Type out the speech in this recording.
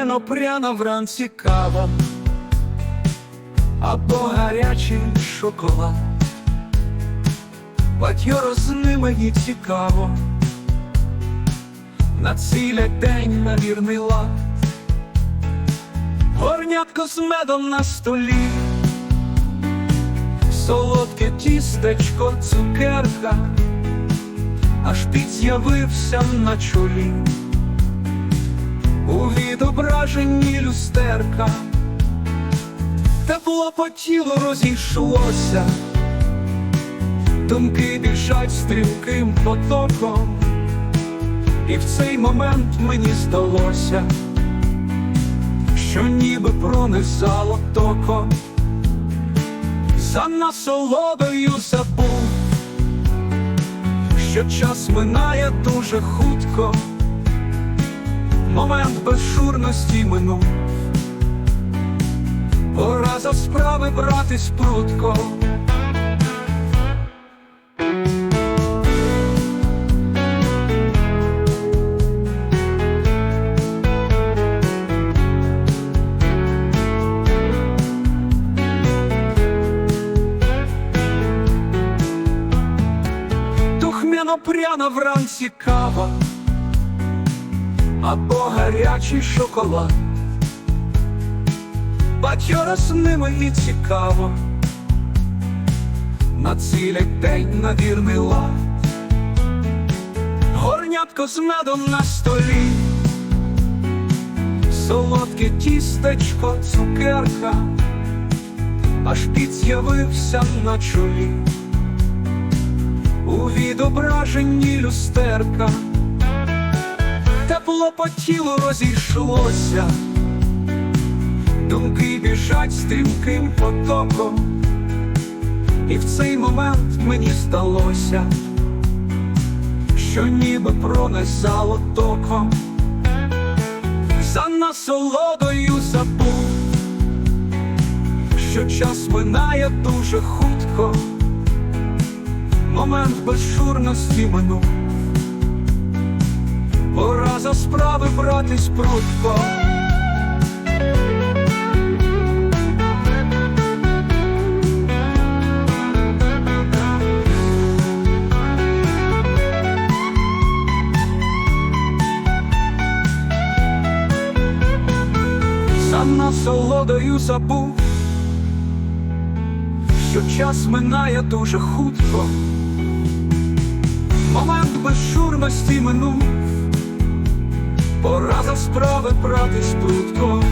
Духмяно пряна вранці кава, або гарячий шоколад. Бадьоро з ними і цікаво, націлять день на вірний лад, горнятко з медом на столі, солодке тістечко, цукерка, аж підз'явився на чолі. У відображенні люстерка. Тепло по тілу розійшлося, думки біжать стрімким потоком, і в цей момент мені здалося, що ніби пронизало током, за насолодою забув, що час минає дуже хутко. Момент безшурності минув, пора за справи братись прутко. Духмяно пряна вранці кава або гарячий шоколад. Бадьора з ними і цікаво, націлять день на вірний лад, горнятко з медом на столі, солодке тістечко, цукерка, аж підз'явився на чолі, у відображенні люстерка тепло по тілу розійшлося, думки біжать стрімким потоком, і в цей момент мені здалося, що ніби пронесало током, за насолодою забув, що час минає дуже хутко, момент безшурності минув. Пора за справи братись прутко. За насолодою забув, що час минає дуже хутко. Момент безшурності минув. Пора за справи братись прутко